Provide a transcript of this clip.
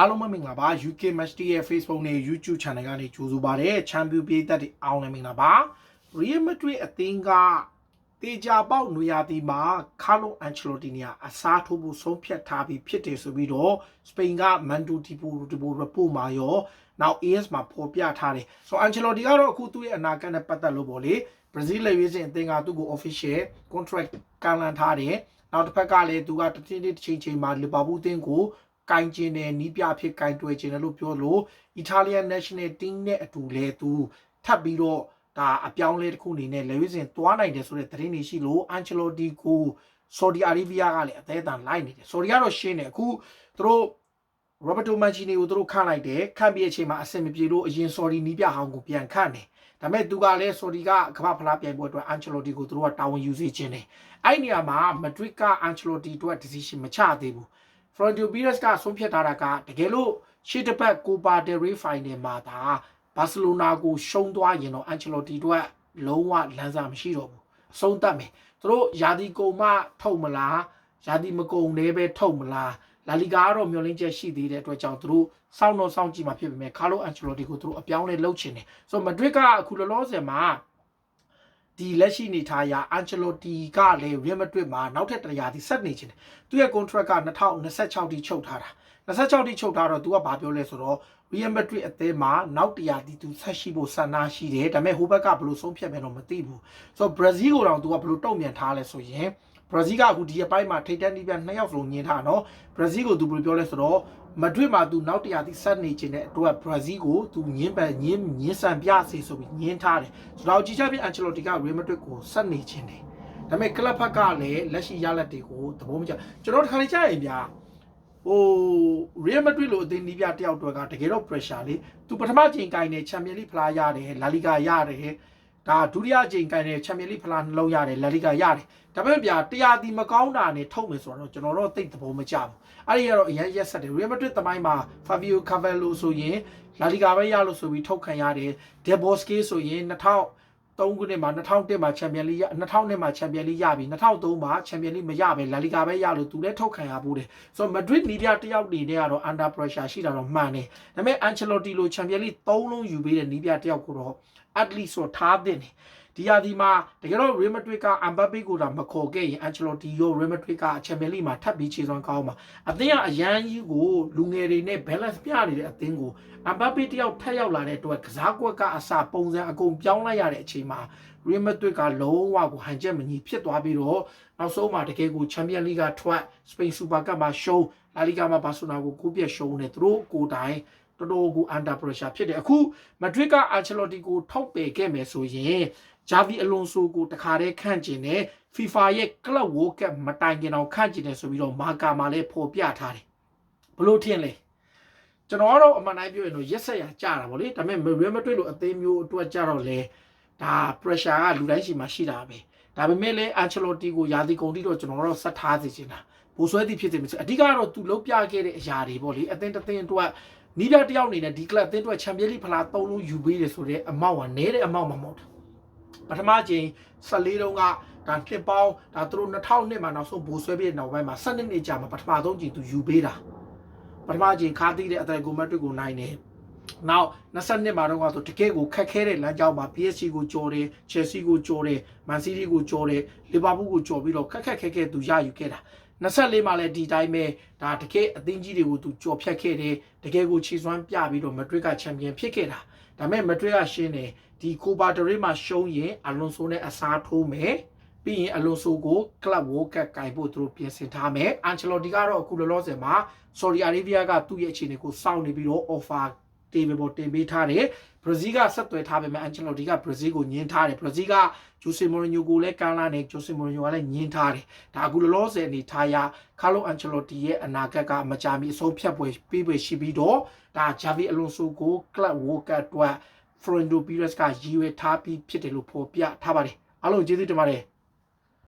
အားလုံးပဲမင်္ဂလာပါ UK Match Day ရဲ့ Facebook နဲ့ YouTube Channel ကနေကြိုဆိုပါရစေချန်ပီယံပြည်သက်တွေအားလုံးလည်းမင်္ဂလာပါ Real Madrid အသင်းကတေချာပေါက်နွေရာသီမှာကာလိုအန်ချယ်လိုတီနီယာအစားထိုးဖို့ဆုံးဖြတ်ထားပြီးဖြစ်တယ်ဆိုပြီးတော့စပိန်ကမန်တူတီပူတီပူ report မှာရောနောက် AS မှာဖော်ပြထားတယ်ဆိုတော့အန်ချယ်လိုတီကတော့အခုသူ့ရဲ့အနာဂတ်နဲ့ပတ်သက်လို့ပေါ့လေ Brazil လက်ရွေးစင်အသင်းကသူ့ကို official contract ကန်လန်ထားတယ်နောက်တစ်ဖက်ကလည်းသူကတတိတိတစ်ချိန်ချိန်မှာလီဗာပူးအသင်းကို ကင်ကျင်တယ်နီးပြဖြစ်ကင်တွယ်ကျင်တယ်လို့ပြောလို့ Italian National Team နဲ့အတူလဲသူထပ်ပြီးတော့ဒါအပြောင်းလဲတစ်ခုအနေနဲ့လေဝိစင်သွားနိုင်တယ်ဆိုတဲ့သတင်းတွေရှိလို့ Ancelotti ကို Saudi Arabia ကလည်းအသေးအတန်လိုက်နေတယ် Saudi ကတော့ရှင်းတယ်အခုသူတို့ Roberto Mancini ကိုသူတို့ခန့်လိုက်တယ်ခန့်ပြီးအချိန်မှာအဆင်မပြေလို့အရင် Saudi နီးပြဟောင်းကိုပြန်ခန့်တယ်ဒါပေမဲ့သူကလည်း Saudi ကကမ္ဘာဖလားပြိုင်ပွဲအတွက် Ancelotti ကိုသူတို့ကတာဝန်ယူစေခြင်းတယ်အဲ့ဒီနေရာမှာ Madrid က Ancelotti အတွက် decision မချသေးဘူး Florentino Perez ကဆုံးဖြတ်ထားတာကတကယ်လို့ရှေ့တစ်ပတ် Copa del Rey Final မှာဒါဘာစီလိုနာကိုရှုံးသွားရင်တော့ Ancelotti တို့ကလုံးဝလမ်းစာမရှိတော့ဘူးအဆုံးသတ်မယ်သူတို့ယာဒီကုံမထုတ်မလားယာဒီမကုံလည်းပဲထုတ်မလားလာလီဂါကတော့မျောလင်းချက်ရှိသေးတဲ့အတွက်ကြောင့်သူတို့စောင့်တော့စောင့်ကြည့်မှာဖြစ်ပေမဲ့ကာလိုအန်ချယ်လိုတီကိုသူတို့အပြောင်းလဲလုပ်ချင်တယ်ဆိုတော့မဒရစ်ကအခုလောလောဆယ်မှာ ဒီလက်ရှိနေထားရာအန်ချယ်လိုတီကလည်းရီမက်ဒရစ်မှာနောက်ထပ်တရားဒီဆက်နေချင်တယ်သူရဲ့ contract က2026တိချုပ်ထားတာ26တိချုပ်ထားတော့သူကဘာပြောလဲဆိုတော့ Real Madrid အသင်းမှာနောက်တရားဒီသူဆက်ရှိဖို့ဆန္ဒရှိတယ်ဒါပေမဲ့ဟိုဘက်ကဘယ်လိုဆုံးဖြတ်မယ်တော့မသိဘူးဆိုတော့ Brazil ကိုတော့သူကဘယ်လိုတုံ့ပြန်ထားလဲဆိုရင် Brazil ကအခုဒီအပိုင်းမှာထိတ်တန့်နေပြန်နှစ်ယောက်စလုံးညင်ထားနော် Brazil ကိုသူဘယ်လိုပြောလဲဆိုတော့မဒရစ်မှာသူနောက်တရားတိဆက်နေခြင်းတဲ့အတွက် Brazil ကိုသူညင်းပန်ညင်းညင်းဆန်ပြစေဆိုပြီးညင်းထားတယ်ဆိုတော့ကြည့်ချပြ Ancelotti က Real Madrid ကိုဆက်နေခြင်းတယ်ဒါပေမဲ့ကလပ်ဖက်ကလည်းလက်ရှိရလက်တွေကိုသဘောမကျကျွန်တော်တခါလေကြားရင်ဗျာဟို Real Madrid လို့အသင်းနီးပြတယောက်အတွက်ကတကယ်တော့ pressure လေသူပထမချိန်ကိုင်းနေ Champions League ဖလားရတယ် La Liga ရတယ် ဒါဒုတိယချိန်ကိုင်းနေ Champions League ဖလားနှလုံးရတယ် La Liga ရတယ်ဒါပေမဲ့ဗျာတရားဒီမကောင်းတာနဲ့ထုတ်မယ်ဆိုတော့ကျွန်တော်တော့သိသဘောမကျဘူးအဲ့ဒီကတော့အရင်ရက်ဆက်တယ် Real Madrid တမိုင်းမှာ Fabio Carvalho ဆိုရင် La Liga ပဲရလို့ဆိုပြီးထုတ်ခံရတယ် De Bosque ဆိုရင်2000 3ခုနှစ်မှာ2001မှာချန်ပီယံလိ2000မှာချန်ပီယံလိရပြီ2003မှာချန်ပီယံလိမရပဲလာလီဂါပဲရလို့သူလည်းထုတ်ခံရဖို့တယ်ဆိုတော့မဒရစ်နီးပြတယောက်နေနဲ့ကတော့ under pressure ရှိတာတော့မှန်တယ်ဒါပေမဲ့ Ancelotti လိုချန်ပီယံလိ3လုံးယူပေးတဲ့နီးပြတယောက်ကိုတော့ at least ဆိုထားတဲ့နေ ဒီယာဒီမှာတကယ်တော့ Real Madrid က Mbappe ကိုဒါမခေါ်ခဲ့ရင် Ancelotti ရော Real Madrid ကချန်ပီယံလိမှာထပ်ပြီးခြေစွမ်းကောင်းမှာအသင်းကအရန်ကြီးကိုလူငယ်တွေနဲ့ balance ပြနေတဲ့အသင်းကို Mbappe တယောက်ထပ်ရောက်လာတဲ့အတွက်ကစားကွက်ကအစပုံစံအကုန်ပြောင်းလိုက်ရတဲ့အချိန်မှာ Real Madrid ကလုံးဝကိုဟန်ချက်မကြီးဖြစ်သွားပြီးတော့နောက်ဆုံးမှာတကယ်ကို Champions League ကထွက် Spain Super Cup မှာရှုံး La Liga မှာ Barcelona ကိုကိုပြက်ရှုံးနေသူတို့ကိုယ်တိုင် တော်တော်ကို under pressure ဖြစ်တယ်အခု Madrid က Ancelotti ကိုထောက်ပယ်ခဲ့မယ်ဆိုရင် Javi Alonso ကိုတခါတည်းခန့်ကျင်တယ် FIFA ရဲ့ Club World Cup မတိုင်ခင်အောင်ခန့်ကျင်တယ်ဆိုပြီးတော့မာကာမှာလည်းဖော်ပြထားတယ်ဘလို့ထင်လဲကျွန်တော်ကတော့အမှန်တိုင်းပြောရင်တော့ရက်ဆက်ရကြတာဗောလေဒါပေမဲ့ Real Madrid လိုအသေးမျိုးအတွက်ကြတော့လေဒါ pressure ကလူတိုင်းရှိမှရှိတာပဲဒါပေမဲ့လည်း Ancelotti ကိုယာတီကုန်တိတော့ကျွန်တော်တို့ဆက်ထားစီချင်တာဘိုးဆွဲသည်ဖြစ်စေမဖြစ်အဓိကတော့သူလုံးပြခဲ့တဲ့အရာတွေပေါ့လေအသင်းတစ်သင်းအတွက် နီးပြတယောက်အနေနဲ့ဒီ club အသင်းအတွက် Champions League ဖလား၃လုံးယူပေးတယ်ဆိုတဲ့အမောက်ကနဲတဲ့အမောက်မှမဟုတ်ဘူးပထမချိန်14တုန်းကဒါနှစ်ပေါင်းဒါသူတို့2000နှစ်မှာနောက်ဆုံးဘိုးဆွဲပြီးတဲ့နောက်ပိုင်းမှာ7နှစ်ကြာမှာပထမဆုံးချိန်သူယူပေးတာပထမချိန်ခါသီးတဲ့အသက်ကိုမက်ဒရစ်ကိုနိုင်တယ်နောက်22မှာတော့ဆိုတကယ်ကိုခက်ခဲတဲ့လမ်းကြောင်းမှာ PSG ကိုကြော်တယ် Chelsea ကိုကြော်တယ် Man City ကိုကြော်တယ် Liverpool ကိုကြော်ပြီးတော့ခက်ခက်ခဲခဲသူရယူခဲ့တာ 24မှာလည်းဒီတိုင်းပဲဒါတကယ်အသင်းကြီးတွေကိုသူကြော်ဖြတ်ခဲ့တယ်တကယ်ကိုခြေစွမ်းပြပြီးတော့မက်ဒရစ်ကချန်ပီယံဖြစ်ခဲ့တာဒါပေမဲ့မက်ဒရစ်ကရှင်းတယ်ဒီကိုပါဒရေးမှာရှုံးရင်အလွန်ဆိုနဲ့အစားထိုးမယ်ပြီးရင်အလွန်ဆိုကိုကလပ်ဝိုကတ်ကင်ဖို့သူတို့ပြင်ဆင်ထားမယ်အန်ချယ်လိုတီကတော့အခုလောလောဆယ်မှာဆော်ဒီအာရေဗျကသူ့ရဲ့အခြေအနေကိုစောင့်နေပြီးတော့ offer တေဘပေါ်တင်ပေးထားတယ်ဘရာဇီးကဆက်သွယ်ထားပေမဲ့အန်ချယ်လိုတီကဘရာဇီးကိုညှင်းထားတယ်ဘရာဇီးကဂျိုဆေမိုရီညိုကိုလည်းကန်လာနေဂျိုဆေမိုရီညိုကလည်းညှင်းထားတယ်ဒါအခုလောလောဆယ်အနေထားရကာလိုအန်ချယ်လိုတီရဲ့အနာဂတ်ကမကြာမီအဆုံးဖြတ်ပွဲပြီးပွဲရှိပြီးတော့ဒါဂျာဗီအလွန်ဆိုကိုကလပ်ဝိုကတ်အတွက် Florentino Perez ကရည်ရွယ်ထားပြီးဖြစ်တယ်လို့ဖော်ပြထားပါတယ်အားလုံးကျေးဇူးတင်ပါတယ်